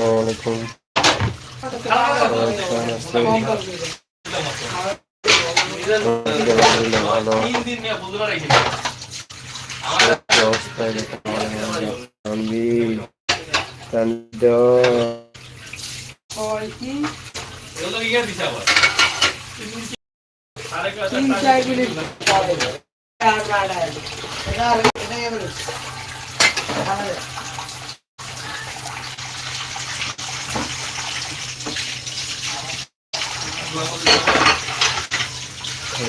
আলাইকুম ভালো অবস্থায় তানবীর তানবীর এই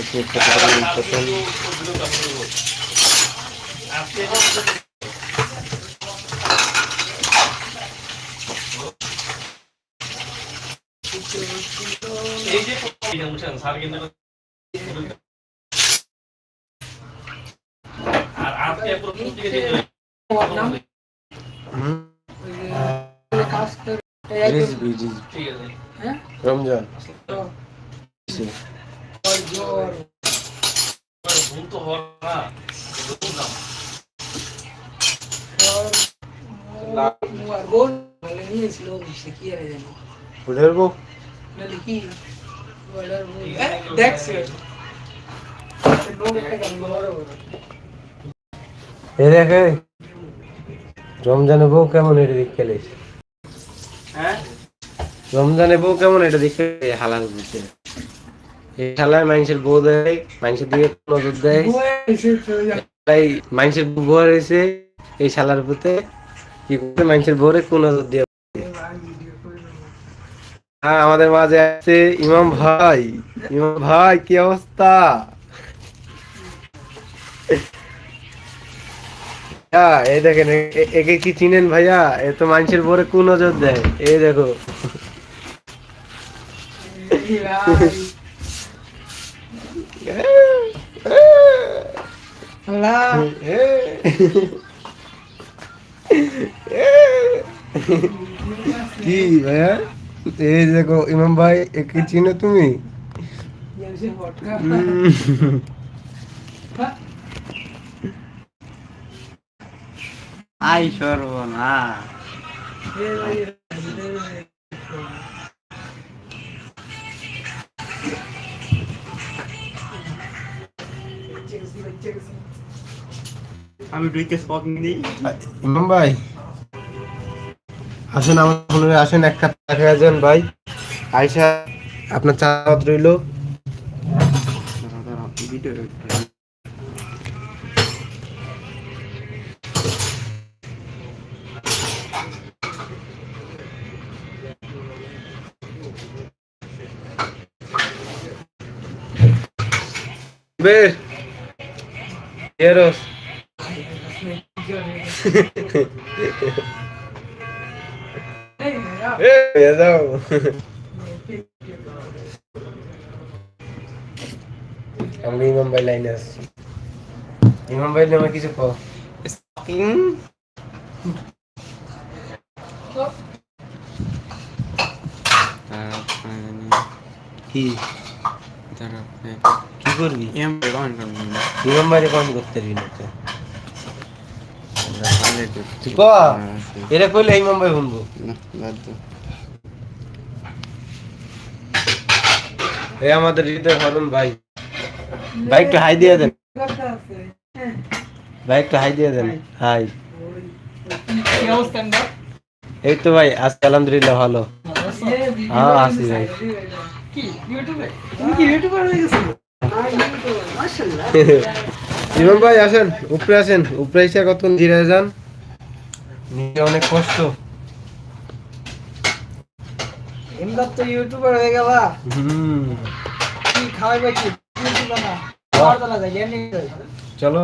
যে স্যার কিন্তু আর আজকে প্রথম থেকে যে রিজবি রিজবি ঠিক আছে রমজান এ দেখে রমজানে বউ কেমন এটা দিক হ্যাঁ? রমজানে বউ কেমন এটা দেখে? হালাল দিচ্ছে শালায় মানুষের বউ দেয় মানুষের দিকে নজর দেয়। মানুষের এই শালার কি মানুষের কোন নজর দিয়ে হ্যাঁ আমাদের মাঝে আছে ইমাম ভাই। ইমাম ভাই, কি অবস্থা? হ্যাঁ এই দেখেন একে কি চিনেন ভাইয়া? এ তো মানুষের কোন নজর দেয়। এই দেখো। কি ভাইয়া? এই দেখো ইমাম ভাই একে চিনো তুমি? আই সর্বনা আমি দুইকে স্পকিং দিই ইমাম ভাই, আসেন আমার ফোনে আসেন এক কাপ চা খেয়ে যান ভাই। আয়সা আপনার চা রইল? ভিডিও যাও আমি ইমাম ভাই লাইনে আসছি ইমাম ভাই নামে কিছু কি কি করবি? কমেন্ট করতে পারবি না তো? তুই ক? এরা কইলে ইমাম ভাই শুনব এই আমাদের হৃদয় হরণ ভাই। ভাই একটু হাই দিয়ে দেন। ভাই একটু হাই দিয়ে দেন। হাই। এই তো ভাই আজকে আলহামদুলিল্লাহ ভালো। হ্যাঁ আছি ভাই। ইমাম ভাই। আসেন। উপরে আসেন। উপরে এসে কত ধীরে যান। নিজে অনেক কষ্ট। এমদার তো ইউটিউবার হয়ে গেলা। হুম। কি খাওয়াইবে কি? ইউটিউবার না। খাওয়ার বেলা যায় জ্ঞান নেই চলো।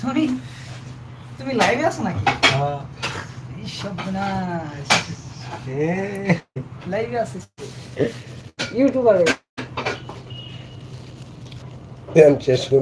তুমি তুমি লাইভে আছো নাকি? না লাইভে আছে ইউটিউবার শেষ করে